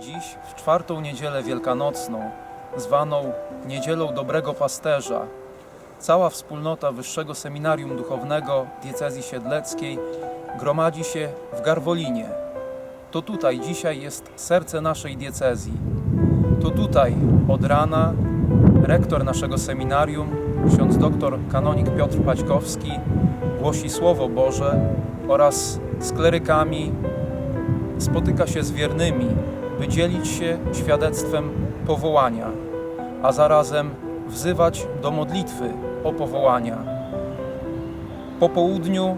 Dziś, w czwartą niedzielę wielkanocną, zwaną Niedzielą Dobrego Pasterza, cała wspólnota Wyższego Seminarium Duchownego Diecezji Siedleckiej gromadzi się w Garwolinie. To tutaj dzisiaj jest serce naszej diecezji. To tutaj od rana rektor naszego seminarium, ksiądz doktor kanonik Piotr Paćkowski, głosi Słowo Boże oraz z klerykami spotyka się z wiernymi, by dzielić się świadectwem powołania, a zarazem wzywać do modlitwy o powołania. Po południu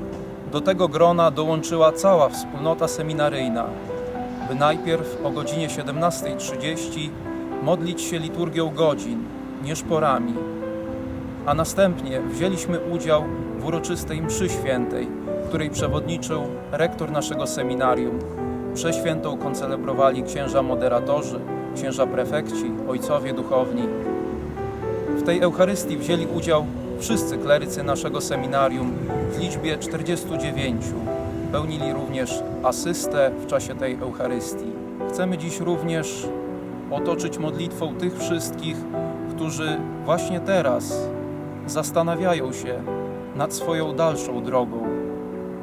do tego grona dołączyła cała wspólnota seminaryjna, by najpierw o godzinie 17.30 modlić się liturgią godzin, nie szporami, a następnie wzięliśmy udział w uroczystej mszy świętej, której przewodniczył rektor naszego seminarium. Mszę świętą koncelebrowali księża moderatorzy, księża prefekci, ojcowie duchowni. W tej Eucharystii wzięli udział wszyscy klerycy naszego seminarium w liczbie 49. Pełnili również asystę w czasie tej Eucharystii. Chcemy dziś również otoczyć modlitwą tych wszystkich, którzy właśnie teraz zastanawiają się nad swoją dalszą drogą,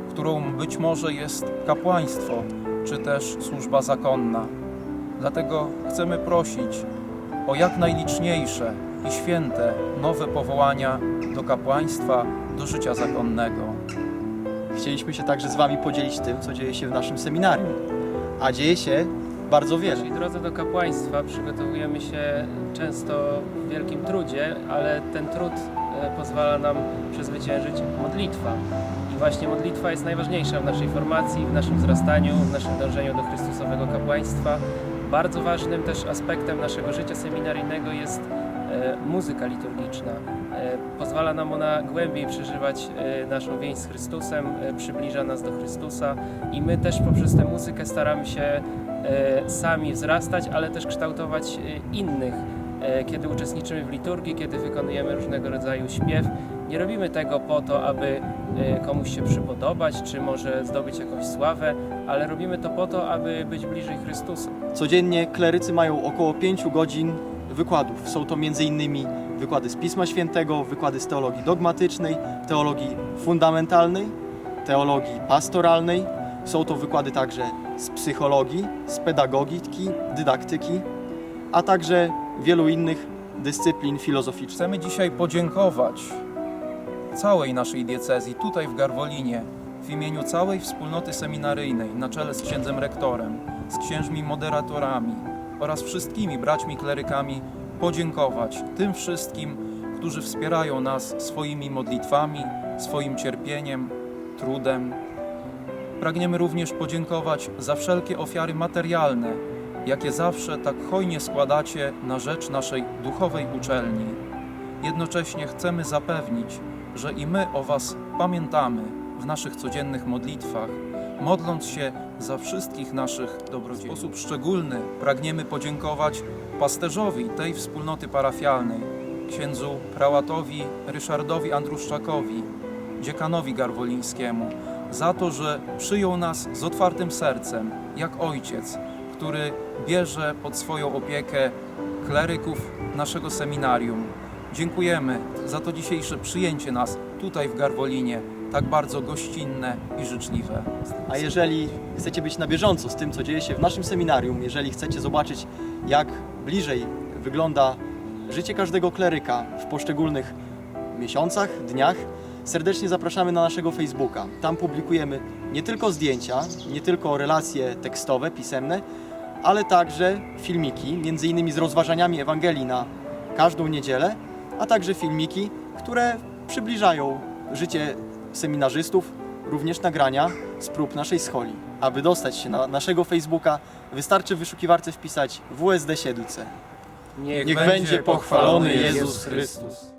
którą być może jest kapłaństwo czy też służba zakonna. Dlatego chcemy prosić o jak najliczniejsze i święte nowe powołania do kapłaństwa, do życia zakonnego. Chcieliśmy się także z Wami podzielić tym, co dzieje się w naszym seminarium. A dzieje się bardzo W wiele. naszej drodze do kapłaństwa przygotowujemy się często w wielkim trudzie, ale ten trud pozwala nam przezwyciężyć modlitwa. I właśnie modlitwa jest najważniejsza w naszej formacji, w naszym wzrastaniu, w naszym dążeniu do Chrystusowego kapłaństwa. Bardzo ważnym też aspektem naszego życia seminaryjnego jest e, muzyka liturgiczna. E, Pozwala nam ona głębiej przeżywać e, naszą więź z Chrystusem, e, przybliża nas do Chrystusa i my też poprzez tę muzykę staramy się e, sami wzrastać, ale też kształtować e, innych. E, Kiedy uczestniczymy w liturgii, kiedy wykonujemy różnego rodzaju śpiew, nie robimy tego po to, aby e, komuś się przypodobać, czy może zdobyć jakąś sławę, ale robimy to po to, aby być bliżej Chrystusa. Codziennie klerycy mają około 5 godzin wykładów. Są to m.in. wykłady z Pisma Świętego, wykłady z teologii dogmatycznej, teologii fundamentalnej, teologii pastoralnej. Są to wykłady także z psychologii, z pedagogiki, dydaktyki, a także wielu innych dyscyplin filozoficznych. Chcemy dzisiaj podziękować całej naszej diecezji tutaj w Garwolinie w imieniu całej wspólnoty seminaryjnej na czele z księdzem rektorem, z księżmi moderatorami oraz wszystkimi braćmi klerykami podziękować tym wszystkim, którzy wspierają nas swoimi modlitwami, swoim cierpieniem, trudem. Pragniemy również podziękować za wszelkie ofiary materialne, jakie zawsze tak hojnie składacie na rzecz naszej duchowej uczelni. Jednocześnie chcemy zapewnić, że i my o Was pamiętamy w naszych codziennych modlitwach, modląc się za wszystkich naszych dobrodziejów. W sposób szczególny pragniemy podziękować pasterzowi tej wspólnoty parafialnej, księdzu prałatowi Ryszardowi Andruszczakowi, dziekanowi garwolińskiemu, za to, że przyjął nas z otwartym sercem, jak ojciec, który bierze pod swoją opiekę kleryków naszego seminarium. Dziękujemy za to dzisiejsze przyjęcie nas tutaj w Garwolinie, tak bardzo gościnne i życzliwe. A jeżeli chcecie być na bieżąco z tym, co dzieje się w naszym seminarium, jeżeli chcecie zobaczyć, jak bliżej wygląda życie każdego kleryka w poszczególnych miesiącach, dniach, serdecznie zapraszamy na naszego Facebooka. Tam publikujemy nie tylko zdjęcia, nie tylko relacje tekstowe, pisemne, ale także filmiki, między innymi z rozważaniami Ewangelii na każdą niedzielę, a także filmiki, które przybliżają życie seminarzystów, również nagrania z prób naszej scholi. Aby dostać się na naszego Facebooka, wystarczy w wyszukiwarce wpisać WSD Siedlce. Niech, Niech będzie pochwalony Jezus Chrystus.